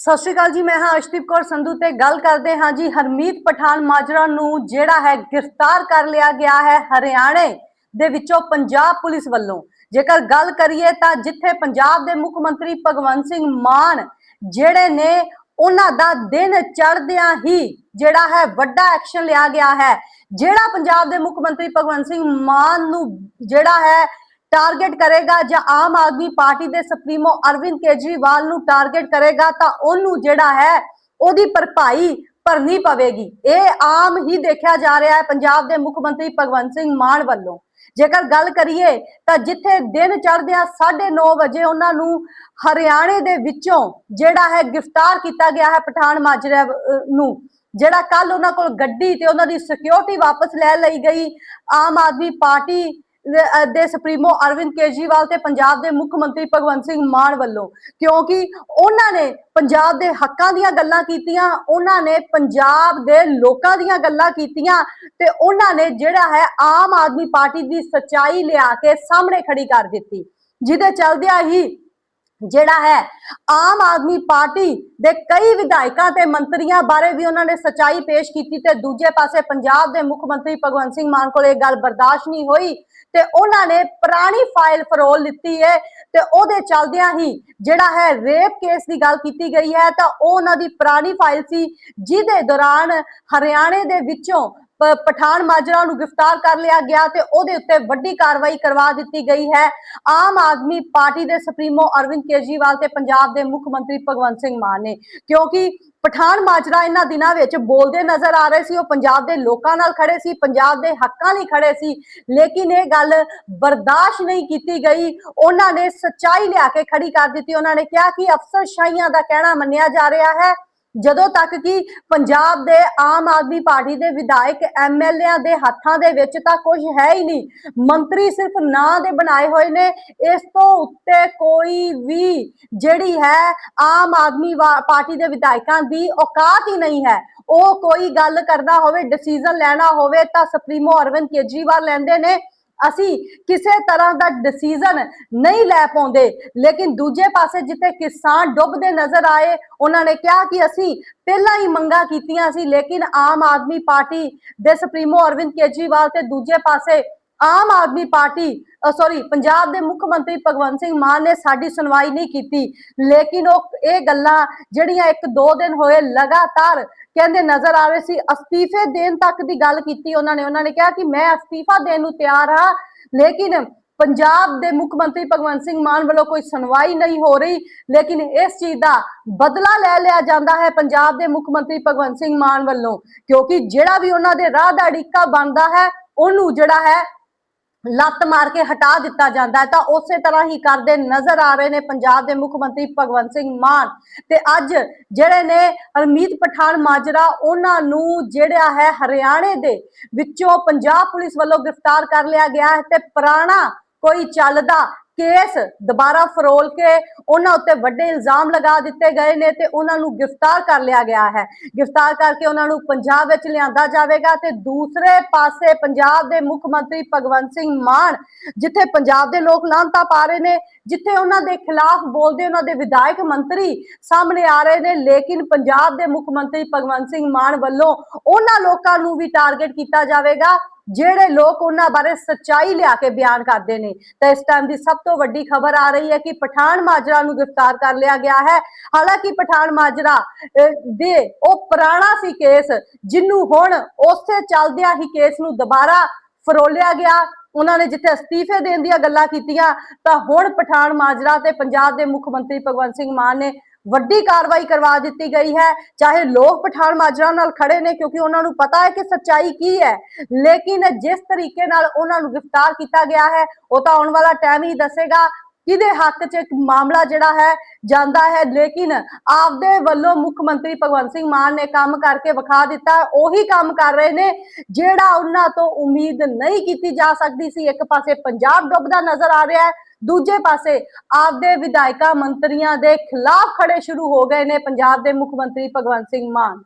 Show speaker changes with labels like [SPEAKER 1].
[SPEAKER 1] ਸਤਿ ਸ਼੍ਰੀ ਅਕਾਲ ਜੀ, ਮੈਂ ਹਾਂ ਅਸ਼ਦੀਪ ਕੌਰ ਸੰਧੂ ਤੇ ਗੱਲ ਕਰਦੇ ਹਾਂ ਜੀ ਹਰਮੀਤ ਪਠਾਨ ਮਾਜਰਾ ਨੂੰ ਜਿਹੜਾ ਹੈ ਗ੍ਰਿਫਤਾਰ ਕਰ ਲਿਆ ਗਿਆ ਹੈ ਹਰਿਆਣੇ ਦੇ ਵਿੱਚੋਂ ਪੰਜਾਬ ਪੁਲਿਸ ਵੱਲੋਂ। ਜੇਕਰ ਗੱਲ ਕਰੀਏ ਤਾਂ ਜਿੱਥੇ ਪੰਜਾਬ ਦੇ ਮੁੱਖ ਮੰਤਰੀ ਭਗਵੰਤ ਸਿੰਘ ਮਾਨ ਜਿਹੜੇ ਨੇ, ਉਹਨਾਂ ਦਾ ਦਿਨ ਚੜ੍ਹਦਿਆਂ ਹੀ ਜਿਹੜਾ ਹੈ ਵੱਡਾ ਐਕਸ਼ਨ ਲਿਆ ਗਿਆ ਹੈ। ਜਿਹੜਾ ਪੰਜਾਬ ਦੇ ਮੁੱਖ ਮੰਤਰੀ ਭਗਵੰਤ ਸਿੰਘ ਮਾਨ ਨੂੰ ਜਿਹੜਾ ਹੈ ਟਾਰਗੇਟ ਕਰੇਗਾ ਜਾਂ ਆਮ ਆਦਮੀ ਪਾਰਟੀ ਦੇ ਸੁਪਰੀਮੋ ਅਰਵਿੰਦ ਕੇਜਰੀਵਾਲ ਨੂੰ ਟਾਰਗੇਟ ਕਰੇਗਾ ਤਾਂ ਉਹਨੂੰ ਜਿਹੜਾ ਹੈ ਉਹਦੀ ਭਰਪਾਈ ਭਰਨੀ ਪਵੇਗੀ। ਇਹ ਆਮ ਹੀ ਦੇਖਿਆ ਜਾ ਰਿਹਾ ਹੈ ਪੰਜਾਬ ਦੇ ਮੁੱਖ ਮੰਤਰੀ ਭਗਵੰਤ ਸਿੰਘ ਮਾਨ ਵੱਲੋਂ। ਜੇਕਰ ਗੱਲ ਕਰੀਏ ਤਾਂ ਜਿੱਥੇ ਦਿਨ ਚੜ੍ਹਦਿਆਂ 9:30 ਵਜੇ ਉਹਨਾਂ ਨੂੰ ਹਰਿਆਣੇ ਦੇ ਵਿੱਚੋਂ ਜਿਹੜਾ ਹੈ ਗ੍ਰਿਫਤਾਰ ਕੀਤਾ ਗਿਆ ਹੈ ਪਠਾਨ ਮਾਜਰਾ ਨੂੰ, ਜਿਹੜਾ ਕੱਲ ਉਹਨਾਂ ਕੋਲ ਗੱਡੀ ਤੇ ਉਹਨਾਂ ਦੀ ਸਿਕਿਉਰਿਟੀ ਵਾਪਸ ਲੈ ਲਈ ਗਈ। ਆਮ ਆਦਮੀ ਪਾਰਟੀ ਦੇ ਸੁਪਰੀਮੋ ਅਰਵਿੰਦ ਕੇਜਰੀਵਾਲ ਤੇ ਪੰਜਾਬ ਦੇ ਮੁੱਖ ਮੰਤਰੀ ਭਗਵੰਤ ਸਿੰਘ ਮਾਨ ਵੱਲੋਂ। ਕਿਉਂਕਿ ਉਹਨਾਂ ਨੇ ਪੰਜਾਬ ਦੇ ਹੱਕਾਂ ਦੀਆਂ ਗੱਲਾਂ ਕੀਤੀਆਂ, ਉਹਨਾਂ ਨੇ ਪੰਜਾਬ ਦੇ ਲੋਕਾਂ ਦੀਆਂ ਗੱਲਾਂ ਕੀਤੀਆਂ ਤੇ ਉਹਨਾਂ ਨੇ ਜਿਹੜਾ ਹੈ ਆਮ ਆਦਮੀ ਪਾਰਟੀ ਦੀ ਸੱਚਾਈ ਲਿਆ ਕੇ ਸਾਹਮਣੇ ਖੜੀ ਕਰ ਦਿੱਤੀ। ਜਿਹਦੇ ਚਲਦਿਆਂ ਹੀ ਜਿਹੜਾ ਹੈ, ਆਮ ਆਦਮੀ ਪਾਰਟੀ ਦੇ ਕਈ ਵਿਧਾਇਕਾਂ ਤੇ ਮੰਤਰੀਆਂ ਬਾਰੇ ਵੀ ਉਹਨਾਂ ਨੇ ਸਚਾਈ ਪੇਸ਼ ਕੀਤੀ ਤੇ ਦੂਜੇ ਪਾਸੇ ਪੰਜਾਬ ਦੇ ਮੁੱਖ ਮੰਤਰੀ ਭਗਵੰਤ ਸਿੰਘ ਮਾਨ ਕੋਲ ਇਹ ਗੱਲ ਬਰਦਾਸ਼ਤ ਨਹੀਂ ਹੋਈ ਤੇ ਉਹਨਾਂ ਨੇ ਪੁਰਾਣੀ ਫਾਈਲ ਫਰੋਲ ਦਿੱਤੀ ਹੈ ਤੇ ਉਹਦੇ ਚਲਦਿਆਂ ਹੀ ਜਿਹੜਾ ਹੈ ਰੇਪ ਕੇਸ ਦੀ ਗੱਲ ਕੀਤੀ ਗਈ ਹੈ ਤਾਂ ਉਹ ਉਹਨਾਂ ਦੀ ਪੁਰਾਣੀ ਫਾਈਲ ਸੀ, ਜਿਹਦੇ ਦੌਰਾਨ ਹਰਿਆਣੇ ਦੇ ਵਿੱਚੋਂ ਪਠਾਨ ਮਾਜਰਾ ਨੂੰ ਗ੍ਰਿਫਤਾਰ ਕਰ ਲਿਆ ਗਿਆ ਤੇ ਉਹਦੇ ਉੱਤੇ ਵੱਡੀ ਕਾਰਵਾਈ ਕਰਵਾ ਦਿੱਤੀ ਗਈ ਹੈ। ਆਮ ਆਦਮੀ ਪਾਰਟੀ ਦੇ ਸੁਪਰੀਮੋ ਅਰਵਿੰਦ ਕੇਜਰੀਵਾਲ ਤੇ ਪੰਜਾਬ ਦੇ ਮੁੱਖ ਮੰਤਰੀ ਭਗਵੰਤ ਸਿੰਘ ਮਾਨ ਨੇ, ਕਿਉਂਕਿ ਪਠਾਨ ਮਾਜਰਾ ਇਹਨਾਂ ਦਿਨਾਂ ਵਿੱਚ ਬੋਲਦੇ ਨਜ਼ਰ ਆ ਰਹੇ ਸੀ, ਉਹ ਪੰਜਾਬ ਦੇ ਲੋਕਾਂ ਨਾਲ ਖੜੇ ਸੀ, ਪੰਜਾਬ ਦੇ ਹੱਕਾਂ ਲਈ ਖੜੇ ਸੀ, ਲੇਕਿਨ ਇਹ ਗੱਲ ਬਰਦਾਸ਼ਤ ਨਹੀਂ ਕੀਤੀ ਗਈ। ਉਹਨਾਂ ਨੇ ਸੱਚਾਈ ਲਿਆ ਕੇ ਖੜੀ ਕਰ ਦਿੱਤੀ। ਉਹਨਾਂ ਨੇ ਕਿਹਾ ਕਿ ਅਫਸਰਸ਼ਾਹੀਆਂ ਦਾ ਕਹਿਣਾ ਮੰਨਿਆ ਜਾ ਰਿਹਾ ਹੈ। ਜਦੋਂ ਤੱਕ ਕਿ ਪੰਜਾਬ ਦੇ ਆਮ ਆਦਮੀ ਪਾਰਟੀ ਦੇ ਵਿਧਾਇਕ ਐਮਐਲਏਆਂ ਦੇ ਹੱਥਾਂ ਦੇ ਵਿੱਚ ਤਾਂ ਕੁਝ ਹੈ ਹੀ ਨਹੀਂ। ਮੰਤਰੀ ਸਿਰਫ ਨਾਂ ਦੇ ਬਣਾਏ ਹੋਏ ਨੇ। ਇਸ ਤੋਂ ਉੱਤੇ ਕੋਈ ਵੀ ਜਿਹੜੀ ਹੈ ਆਮ ਆਦਮੀ ਵਾ- ਪਾਰਟੀ ਦੇ ਵਿਧਾਇਕਾਂ ਦੀ ਔਕਾਤ ਹੀ ਨਹੀਂ ਹੈ। ਉਹ ਕੋਈ ਗੱਲ ਕਰਨਾ ਹੋਵੇ ਡਿਸੀਜਨ ਲੈਣਾ ਹੋਵੇ ਤਾਂ ਸੁਪਰੀਮੋ ਅਰਵਿੰਦ ਕੇਜਰੀਵਾਲ ਲੈਂਦੇ ਨੇ। ਅਸੀਂ ਕਿਸੇ ਤਰ੍ਹਾਂ ਦਾ ਡਿਸੀਜਨ ਨਹੀਂ ਲੈ ਪਾਉਂਦੇ। ਲੇਕਿਨ ਦੂਜੇ ਪਾਸੇ ਜਿੱਥੇ ਕਿਸਾਨ ਡੁੱਬਦੇ ਨਜ਼ਰ ਆਏ, ਉਹਨਾਂ ਨੇ ਕਿਹਾ ਕਿ ਅਸੀਂ ਪਹਿਲਾਂ ਹੀ ਮੰਗਾ ਕੀਤੀਆਂ ਸੀ, ਲੇਕਿਨ ਆਮ ਆਦਮੀ ਪਾਰਟੀ ਦੇ ਸੁਪਰੀਮੋ ਅਰਵਿੰਦ ਕੇਜਰੀਵਾਲ ਤੇ ਦੂਜੇ ਪਾਸੇ ਆਮ ਆਦਮੀ ਪਾਰਟੀ ਸੌਰੀ ਪੰਜਾਬ ਦੇ ਮੁੱਖ ਮੰਤਰੀ ਭਗਵੰਤ ਸਿੰਘ ਮਾਨ ਨੇ ਸਾਡੀ ਸੁਣਵਾਈ ਨਹੀਂ ਕੀਤੀ। ਲੇਕਿਨ ਉਹ ਇਹ ਗੱਲਾਂ ਜਿਹੜੀਆਂ ਇੱਕ ਦੋ ਦਿਨ ਹੋਏ ਲਗਾਤਾਰ ਕਹਿੰਦੇ ਨਜ਼ਰ ਆ ਰਹੇ ਸੀ, ਅਸਤੀਫੇ ਦੇਣ ਤੱਕ ਦੀ ਗੱਲ ਕੀਤੀ ਉਹਨਾਂ ਨੇ। ਉਹਨਾਂ ਨੇ ਕਿਹਾ ਕਿ ਮੈਂ ਅਸਤੀਫਾ ਦੇਣ ਨੂੰ ਤਿਆਰ ਹਾਂ, ਲੇਕਿਨ ਪੰਜਾਬ ਦੇ ਮੁੱਖ ਮੰਤਰੀ ਭਗਵੰਤ ਸਿੰਘ ਮਾਨ ਵੱਲੋਂ ਕੋਈ ਸੁਣਵਾਈ ਨਹੀਂ ਹੋ ਰਹੀ। ਲੇਕਿਨ ਇਸ ਚੀਜ਼ ਦਾ ਬਦਲਾ ਲੈ ਲਿਆ ਜਾਂਦਾ ਹੈ ਪੰਜਾਬ ਦੇ ਮੁੱਖ ਮੰਤਰੀ ਭਗਵੰਤ ਸਿੰਘ ਮਾਨ ਵੱਲੋਂ। ਕਿਉਂਕਿ ਜਿਹੜਾ ਵੀ ਉਹਨਾਂ ਦੇ ਰਾਹ ਦਾ ਅੜਿੱਕਾ ਬਣਦਾ ਹੈ, ਉਹਨੂੰ ਜਿਹੜਾ ਹੈ ਲੱਤ ਮਾਰ ਕੇ ਹਟਾ ਦਿੱਤਾ ਜਾਂਦਾ ਹੈ ਤਾਂ ਉਸੇ ਤਰ੍ਹਾਂ ਹੀ ਕਰਦੇ ਨਜ਼ਰ ਆ ਰਹੇ ਨੇ ਪੰਜਾਬ ਦੇ ਮੁੱਖ ਮੰਤਰੀ ਭਗਵੰਤ ਸਿੰਘ ਮਾਨ। ਤੇ ਅੱਜ ਜਿਹੜੇ ਨੇ ਅਰਮੀਤ ਪਠਾਨ ਮਾਜਰਾ, ਉਹਨਾਂ ਨੂੰ ਜਿਹੜਾ ਹੈ ਹਰਿਆਣੇ ਦੇ ਵਿੱਚੋਂ ਪੰਜਾਬ ਪੁਲਿਸ ਵੱਲੋਂ ਗ੍ਰਿਫਤਾਰ ਕਰ ਲਿਆ ਗਿਆ ਹੈ ਤੇ ਪੁਰਾਣਾ ਕੋਈ ਚੱਲਦਾ ਕੇਸ ਦੁਬਾਰਾ ਫਰੋਲ ਕੇ ਉਹਨਾਂ ਉੱਤੇ ਵੱਡੇ ਇਲਜ਼ਾਮ ਲਗਾ ਦਿੱਤੇ ਗਏ ਨੇ ਤੇ ਉਹਨਾਂ ਨੂੰ ਗ੍ਰਿਫਤਾਰ ਕਰ ਲਿਆ ਗਿਆ ਹੈ। ਗ੍ਰਿਫਤਾਰ ਕਰਕੇ ਉਹਨਾਂ ਨੂੰ ਪੰਜਾਬ ਵਿੱਚ ਲਿਆਂਦਾ ਜਾਵੇਗਾ ਤੇ ਦੂਸਰੇ ਪਾਸੇ ਪੰਜਾਬ ਦੇ ਮੁੱਖ ਮੰਤਰੀ ਭਗਵੰਤ ਸਿੰਘ ਮਾਨ, ਜਿੱਥੇ ਪੰਜਾਬ ਦੇ ਲੋਕ ਲਾਂਤਾ ਪਾ ਰਹੇ ਨੇ, ਜਿੱਥੇ ਉਹਨਾਂ ਦੇ ਖਿਲਾਫ ਬੋਲਦੇ ਉਹਨਾਂ ਦੇ ਵਿਧਾਇਕ ਮੰਤਰੀ ਸਾਹਮਣੇ ਆ ਰਹੇ ਨੇ, ਲੇਕਿਨ ਪੰਜਾਬ ਦੇ ਮੁੱਖ ਮੰਤਰੀ ਭਗਵੰਤ ਸਿੰਘ ਮਾਨ ਵੱਲੋਂ ਉਹਨਾਂ ਲੋਕਾਂ ਨੂੰ ਵੀ ਟਾਰਗੇਟ ਕੀਤਾ ਜਾਵੇਗਾ। ਜਿਹੜੇ ਲੋਕ ਉਹਨਾਂ ਬਾਰੇ ਸੱਚਾਈ ਲਿਆ ਕੇ ਬਿਆਨ ਕਰਦੇ ਨੇ, ਤਾਂ ਇਸ ਟਾਈਮ ਦੀ ਸਭ ਤੋਂ ਵੱਡੀ ਖਬਰ ਆ ਰਹੀ ਹੈ ਕਿ ਪਠਾਨ ਮਾਜਰਾ ਨੂੰ ਗ੍ਰਿਫਤਾਰ ਕਰ ਲਿਆ ਗਿਆ ਹੈ। ਹਾਲਾਂਕਿ ਪਠਾਨ ਮਾਜਰਾ ਦੇ ਉਹ ਪੁਰਾਣਾ ਸੀ ਕੇਸ ਜਿਹਨੂੰ ਹੁਣ ਉਸੇ ਚੱਲਦਿਆਂ ਹੀ ਕੇਸ ਨੂੰ ਦੁਬਾਰਾ ਫਰੋਲਿਆ ਗਿਆ। ਉਹਨਾਂ ਨੇ ਜਿੱਥੇ ਅਸਤੀਫੇ ਦੇਣ ਦੀਆਂ ਗੱਲਾਂ ਕੀਤੀਆਂ, ਤਾਂ ਹੁਣ ਪਠਾਨ ਮਾਜਰਾ ਤੇ ਪੰਜਾਬ ਦੇ ਮੁੱਖ ਮੰਤਰੀ ਭਗਵੰਤ ਸਿੰਘ ਮਾਨ ਨੇ ਵੱਡੀ ਕਾਰਵਾਈ ਕਰਵਾ ਦਿੱਤੀ ਗਈ ਹੈ। ਚਾਹੇ ਲੋਕ ਪਠਾਨ ਮਾਜਰਾ ਨਾਲ ਖੜੇ ਨੇ, ਕਿਉਂਕਿ ਉਹਨਾਂ ਨੂੰ ਪਤਾ ਹੈ ਕਿ ਸੱਚਾਈ ਕੀ ਹੈ। ਲੇਕਿਨ ਜਿਸ ਤਰੀਕੇ ਨਾਲ ਉਹਨਾਂ ਨੂੰ ਗ੍ਰਿਫਤਾਰ ਕੀਤਾ ਗਿਆ ਹੈ, ਉਹ ਤਾਂ ਆਉਣ ਵਾਲਾ ਟਾਈਮ ਹੀ ਦੱਸੇਗਾ ਕਿਹਦੇ ਹੱਕ 'ਚ ਇੱਕ ਮਾਮਲਾ ਜਿਹੜਾ ਹੈ, ਜਾਂਦਾ ਹੈ। ਲੇਕਿਨ ਆਪਦੇ ਵੱਲੋਂ ਮੁੱਖ ਮੰਤਰੀ ਭਗਵੰਤ ਸਿੰਘ ਮਾਨ ਨੇ ਕੰਮ ਕਰਕੇ ਵਿਖਾ ਦਿੱਤਾ। ਉਹੀ ਕੰਮ ਕਰ ਰਹੇ ਨੇ, ਜਿਹੜਾ ਉਹਨਾਂ ਤੋਂ ਉਮੀਦ ਨਹੀਂ ਕੀਤੀ ਜਾ ਸਕਦੀ ਸੀ। ਇੱਕ ਪਾਸੇ ਪੰਜਾਬ ਡੁੱਬਦਾ ਨਜ਼ਰ ਆ ਰਿਹਾ ਹੈ ਦੂਜੇ ਪਾਸੇ ਆਪਦੇ ਵਿਧਾਇਕਾਂ ਮੰਤਰੀਆਂ ਦੇ ਖਿਲਾਫ ਖੜੇ ਸ਼ੁਰੂ ਹੋ ਗਏ ਨੇ ਪੰਜਾਬ ਦੇ ਮੁੱਖ ਮੰਤਰੀ ਭਗਵੰਤ ਸਿੰਘ ਮਾਨ।